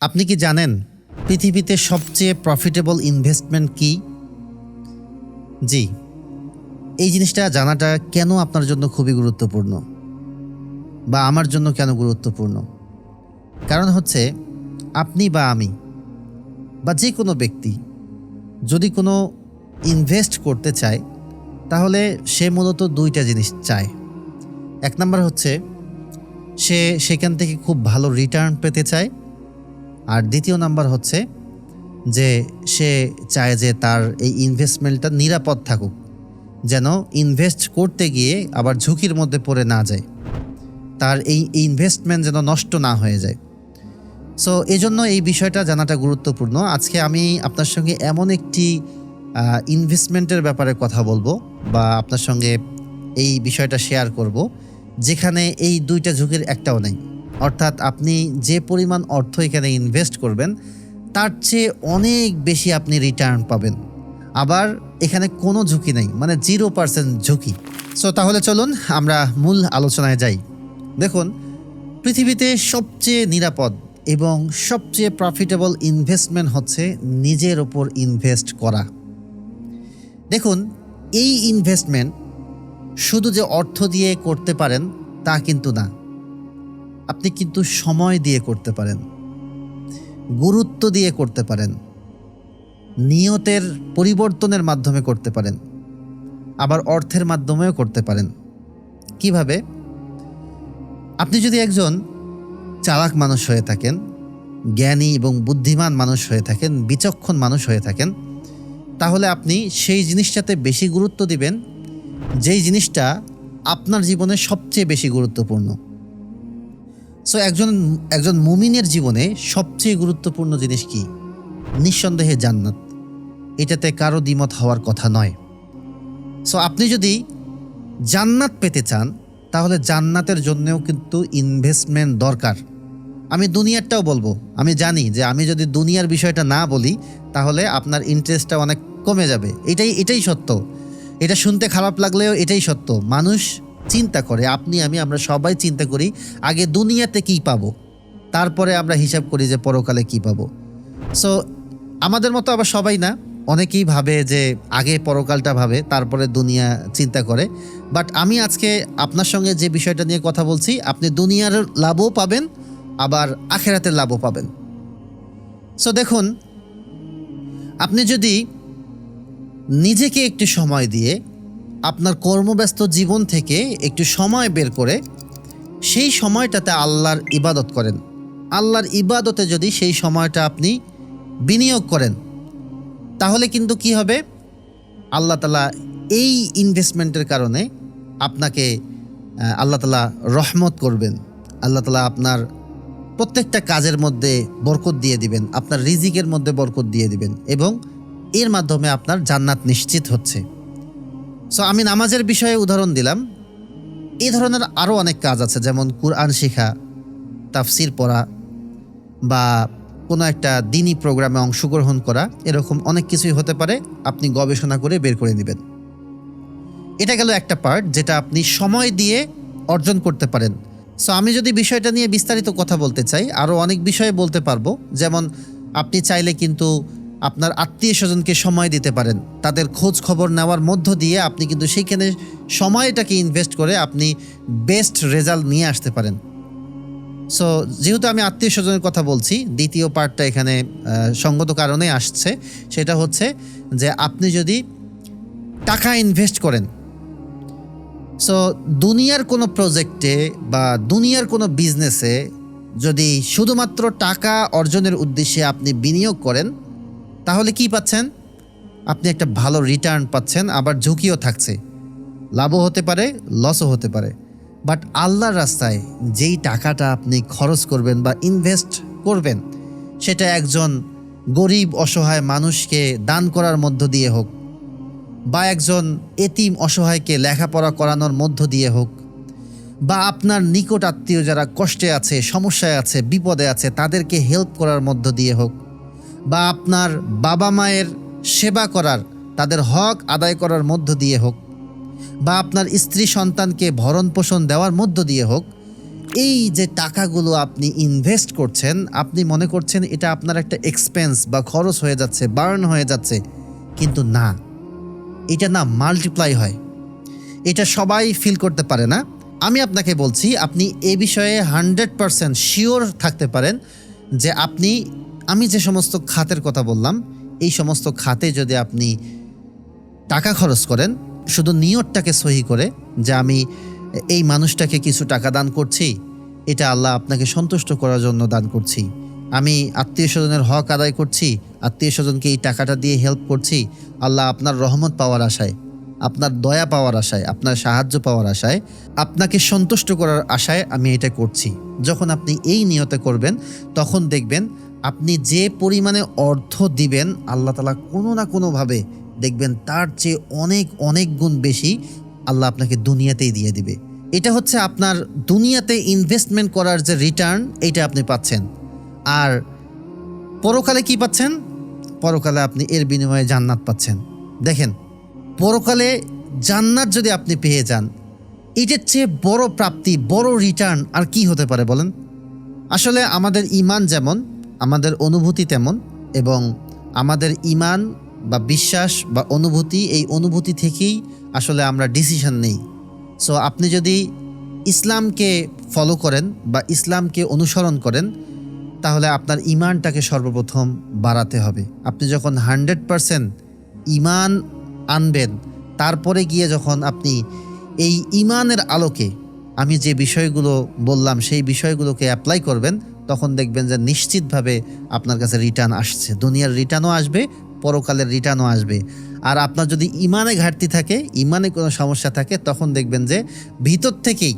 আপনি কি জানেন পৃথিবীতে সবচেয়ে প্রফিটেবল ইনভেস্টমেন্ট কি? জি, এই জিনিসটা জানাটা কেন আপনার জন্য খুবই গুরুত্বপূর্ণ? বা আমার জন্য কেন গুরুত্বপূর্ণ? কারণ হচ্ছে আপনি বা আমি, বা যে কোনো ব্যক্তি, যদি কোনো ইনভেস্ট করতে চায়, তাহলে সে মূলত দুইটা জিনিস চায়। এক নম্বর হচ্ছে, সে সেখান থেকে খুব ভালো রিটার্ন পেতে চায় আর দ্বিতীয় নাম্বার হচ্ছে যে সে চায় যে তার এই ইনভেস্টমেন্টটা নিরাপদ থাকুক, যেন ইনভেস্ট করতে গিয়ে আবার ঝুঁকির মধ্যে পড়ে না যায়। তার এই ইনভেস্টমেন্ট যেন নষ্ট না হয়ে যায়। সো এই জন্য এই বিষয়টা জানাটা গুরুত্বপূর্ণ। আজকে আমি আপনার সঙ্গে এমন একটি ইনভেস্টমেন্টের ব্যাপারে কথা বলব বা আপনার সঙ্গে এই বিষয়টা শেয়ার করব, যেখানে এই দুইটা ঝুঁকির একটাও নেই। অর্থাৎ আপনি যে পরিমাণ অর্থ এখানে ইনভেস্ট করবেন, তার চেয়ে অনেক বেশি আপনি রিটার্ন পাবেন। আবার এখানে কোনো ঝুঁকি নেই মানে জিরো পার্সেন্ট ঝুঁকি। সো তাহলে চলুন আমরা মূল আলোচনায় যাই। দেখুন, পৃথিবীতে সবচেয়ে নিরাপদ এবং সবচেয়ে প্রফিটেবল ইনভেস্টমেন্ট হচ্ছে নিজের ওপর ইনভেস্ট করা। দেখুন, এই ইনভেস্টমেন্ট শুধু যে অর্থ দিয়ে করতে পারেন তা কিন্তু না। আপনি কিন্তু সময় দিয়ে করতে পারেন, গুরুত্ব দিয়ে করতে পারেন, নিয়তের পরিবর্তনের মাধ্যমে করতে পারেন, আবার অর্থের মাধ্যমেও করতে পারেন। কীভাবে? আপনি যদি একজন চালাক মানুষ হয়ে থাকেন, জ্ঞানী এবং বুদ্ধিমান মানুষ হয়ে থাকেন, বিচক্ষণ মানুষ হয়ে থাকেন, তাহলে আপনি সেই জিনিসটাতে বেশি গুরুত্ব দিবেন, যেই জিনিসটা আপনার জীবনে সবচেয়ে বেশি গুরুত্বপূর্ণ। সো একজন একজন মুমিনের জীবনে সবচেয়ে গুরুত্বপূর্ণ জিনিস কি? নিঃসন্দেহে জান্নাত। এটাতে কারও দ্বিমত হওয়ার কথা নয়। সো আপনি যদি জান্নাত পেতে চান, তাহলে জান্নাতের জন্যও কিন্তু ইনভেস্টমেন্ট দরকার। আমি দুনিয়ারটাও বলব। আমি জানি যে আমি যদি দুনিয়ার বিষয়টা না বলি, তাহলে আপনার ইন্টারেস্টটা অনেক কমে যাবে। এটাই এটাই সত্য। এটা শুনতে খারাপ লাগলেও এটাই সত্য। মানুষ চিন্তা করে, আপনি, আমি, আমরা সবাই চিন্তা করি, আগে দুনিয়াতে কী পাবো? তারপরে আমরা হিসাব করি যে পরকালে কী পাবো। সো আমাদের মতো আবার সবাই না, অনেকেই ভাবে যে আগে পরকালটা ভাবে, তারপরে দুনিয়া চিন্তা করে। বাট আমি আজকে আপনার সঙ্গে যে বিষয়টা নিয়ে কথা বলছি, আপনি দুনিয়ার লাভও পাবেন, আবার আখেরাতের লাভও পাবেন। সো দেখুন, আপনি যদি নিজেকে একটু সময় দিয়ে আপনার কর্মব্যস্ত জীবন থেকে একটু সময় বের করে সেই সময়টাতে আল্লাহর ইবাদত করেন। আল্লাহর ইবাদতে যদি সেই সময়টা আপনি বিনিয়োগ করেন, তাহলে কিন্তু কি হবে? আল্লাহ তালা এই ইনভেস্টমেন্টের কারণে আপনাকে আল্লাহ তালা রহমত করবেন। আল্লাহ তালা আপনার প্রত্যেকটা কাজের মধ্যে বরকত দিয়ে দিবেন, আপনার রিজিকের মধ্যে বরকত দিয়ে দিবেন এবং এর মাধ্যমে আপনার জান্নাত নিশ্চিত হচ্ছে। সো আমি নামাজের বিষয়ে উদাহরণ দিলাম। এই ধরনের আরও অনেক কাজ আছে, যেমন কুরআন শেখা, তাফসির পড়া, বা কোনো একটা দিনই প্রোগ্রামে অংশগ্রহণ করা, এরকম অনেক কিছুই হতে পারে, আপনি গবেষণা করে বের করে নেবেন। এটা গেল একটা পার্ট যেটা আপনি সময় দিয়ে অর্জন করতে পারেন। সো আমি যদি বিষয়টা নিয়ে বিস্তারিত কথা বলতে চাই আরও অনেক বিষয়ে বলতে পারব। যেমন, আপনি চাইলে কিন্তু আপনার আত্মীয় স্বজনকে সময় দিতে পারেন। তাদের খোঁজ খবর নেওয়ার মধ্য দিয়ে আপনি কিন্তু সেইখানে সময়টাকে ইনভেস্ট করে আপনি বেস্ট রেজাল্ট নিয়ে আসতে পারেন। সো যেহেতু আমি আত্মীয় স্বজনের কথা বলছি, দ্বিতীয় পার্টটা এখানে সঙ্গত কারণে আসছে। সেটা হচ্ছে যে আপনি যদি টাকা ইনভেস্ট করেন সো দুনিয়ার কোনো প্রজেক্টে বা দুনিয়ার কোনো বিজনেসে যদি শুধুমাত্র টাকা অর্জনের উদ্দেশ্যে আপনি বিনিয়োগ করেন তাহলে কি পাচ্ছেন? আপনি একটা ভালো রিটার্ন পাচ্ছেন, আবার ঝুঁকিও থাকছে। লাভও হতে পারে লসও হতে পারে। বাট আল্লাহর রাস্তায় যেই টাকাটা আপনি খরচ করবেন বা ইনভেস্ট করবেন, সেটা একজন গরিব, অসহায় মানুষকে দান করার মধ্য দিয়ে হোক, বা একজন এতিম, অসহায়কে লেখাপড়া করানোর মধ্য দিয়ে হোক, বা আপনার নিকট আত্মীয় যারা কষ্টে আছে, সমস্যায় আছে, বিপদে আছে, তাদেরকে হেল্প করার মধ্য দিয়ে হোক বা আপনার বাবা মায়ের সেবা করার, তাদের হক আদায় করার মধ্য দিয়ে হোক, বা আপনার স্ত্রী সন্তানকে ভরণ পোষণ দেওয়ার মধ্য দিয়ে হোক, এই যে টাকাগুলো আপনি ইনভেস্ট করছেন, আপনি মনে করছেন এটা আপনার একটা এক্সপেন্স বা খরচ হয়ে যাচ্ছে বার্ন হয়ে যাচ্ছে, কিন্তু না, এটা না মাল্টিপ্লাই হয়। এটা সবাই ফিল করতে পারে না। আমি আপনাকে বলছি, আপনি এ বিষয়ে হান্ড্রেড পারসেন্ট শিওর থাকতে পারেন যে আপনি আমি যে সমস্ত খাতের কথা বললাম, এই সমস্ত খাতে যদি আপনি টাকা খরচ করেন, শুধু নিয়তটাকে সহি করে যে আমি এই মানুষটাকে কিছু টাকা দান করছি, এটা আল্লাহ আপনাকে সন্তুষ্ট করার জন্য দান করছি। আমি আত্মীয় স্বজনের হক আদায় করছি, আত্মীয় স্বজনকে এই টাকাটা দিয়ে হেল্প করছি, আল্লাহ আপনার রহমত পাওয়ার আশায়, আপনার দয়া পাওয়ার আশায়, আপনার সাহায্য পাওয়ার আশায়, আপনাকে সন্তুষ্ট করার আশায় আমি এটা করছি। যখন আপনি এই নিয়তে করবেন, তখন দেখবেন আপনি যে পরিমাণে অর্থ দিবেন, আল্লাহ তালা কোনো না কোনোভাবে দেখবেন তার চেয়ে অনেক অনেক গুণ বেশি আল্লাহ আপনাকে দুনিয়াতেই দিয়ে দিবে। এটা হচ্ছে আপনার দুনিয়াতে ইনভেস্টমেন্ট করার যে রিটার্ন এইটা আপনি পাচ্ছেন। আর পরকালে কি পাচ্ছেন? পরকালে আপনি এর বিনিময়ে জান্নাত পাচ্ছেন। দেখেন, পরকালে জান্নাত যদি আপনি পেয়ে যান, এটার চেয়ে বড় প্রাপ্তি, বড় রিটার্ন আর কি হতে পারে বলেন? আসলে আমাদের ইমান যেমন আমাদের অনুভূতি তেমন এবং আমাদের ইমান বা বিশ্বাস বা অনুভূতি, এই অনুভূতি থেকেই আসলে আমরা ডিসিশন নেই। সো আপনি যদি ইসলামকে ফলো করেন বা ইসলামকে অনুসরণ করেন, তাহলে আপনার ইমানটাকে সর্বপ্রথম বাড়াতে হবে। আপনি যখন হান্ড্রেড পারসেন্ট ইমান আনবেন, তারপরে গিয়ে যখন আপনি এই ইমানের আলোকে, আমি যে বিষয়গুলো বললাম, সেই বিষয়গুলোকে অ্যাপ্লাই করবেন তখন দেখবেন যে নিশ্চিতভাবে আপনার কাছে রিটার্ন আসছে। দুনিয়ার রিটার্নও আসবে, পরকালের রিটার্নও আসবে। আর আপনার যদি ইমানে ঘাটতি থাকে, ইমানে কোনো সমস্যা থাকে, তখন দেখবেন যে ভিতর থেকেই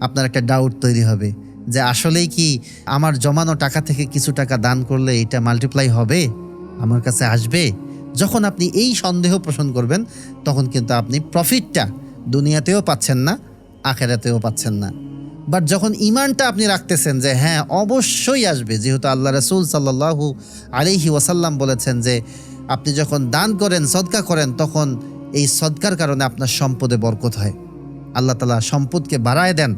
আপনার একটা ডাউট তৈরি হবে। যে আসলেই কি আমার জমানো টাকা থেকে কিছু টাকা দান করলে এটা মাল্টিপ্লাই হবে? আমার কাছে আসবে? যখন আপনি এই সন্দেহ পোষণ করবেন, তখন কিন্তু আপনি প্রফিটটা দুনিয়াতেও পাচ্ছেন না, আখেরাতেও পাচ্ছেন না। বাট যখন ইমানটা আপনি রাখতেছেন যে হ্যাঁ অবশ্যই আসবে, যেহেতু আল্লাহ রসুল সাল্লাহু আলিহি ওয়াসাল্লাম বলেছেন যে আপনি যখন দান করেন, সদকা করেন, তখন এই সদকার কারণে আপনার সম্পদে বরকত হয়। আল্লাহ তালা সম্পদকে বাড়ায় দেন।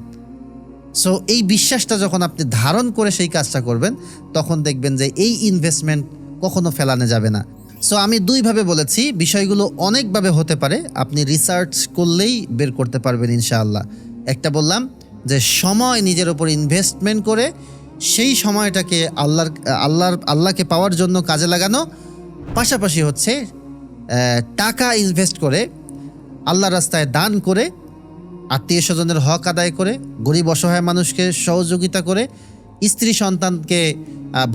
সো এই বিশ্বাসটা যখন আপনি ধারণ করে সেই কাজটা করবেন, তখন দেখবেন যে এই ইনভেস্টমেন্ট কখনো ফেলানো যাবে না। সো আমি দুইভাবে বলেছি, বিষয়গুলো অনেকভাবে হতে পারে। আপনি রিসার্চ করলেই বের করতে পারবেন ইনশাআল্লাহ। একটা বললাম যে সময় নিজের ওপর ইনভেস্টমেন্ট করে, সেই সময়টাকে আল্লাহর আল্লাহর, আল্লাহকে পাওয়ার জন্য কাজে লাগানো, পাশাপাশি হচ্ছে টাকা ইনভেস্ট করে আল্লাহ রাস্তায় দান করে, আত্মীয় স্বজনের হক আদায় করে, গরিব অসহায় মানুষকে সহযোগিতা করে, স্ত্রী সন্তানকে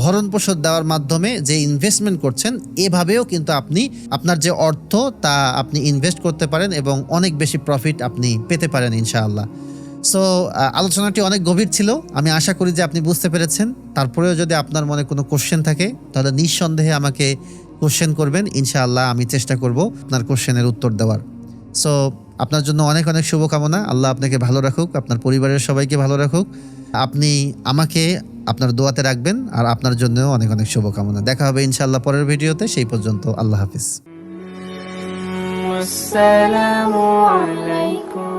ভরণ পোষণ দেওয়ার মাধ্যমে যে ইনভেস্টমেন্ট করছেন, এভাবেও কিন্তু আপনি, আপনার যে অর্থ তা আপনি ইনভেস্ট করতে পারেন এবং অনেক বেশি প্রফিট আপনি পেতে পারেন ইনশাআল্লাহ। সো আলোচনাটি অনেক গভীর ছিল। আমি আশা করি যে আপনি বুঝতে পেরেছেন। তারপরেও যদি আপনার মনে কোনো কোশ্চেন থাকে, তাহলে নিঃসন্দেহে আমাকে কোশ্চেন করবেন। ইনশাআল্লাহ আমি চেষ্টা করব আপনার কোশ্চেনের উত্তর দেওয়ার। সো আপনার জন্য অনেক অনেক শুভকামনা। আল্লাহ আপনাকে ভালো রাখুক, আপনার পরিবারের সবাইকে ভালো রাখুক। আপনি আমাকে আপনার দোয়াতে রাখবেন আর আপনার জন্য অনেক অনেক শুভকামনা। দেখা হবে ইনশাআল্লাহ পরের ভিডিওতে। সেই পর্যন্ত আল্লাহ হাফিজ। আসসালামু আলাইকুম।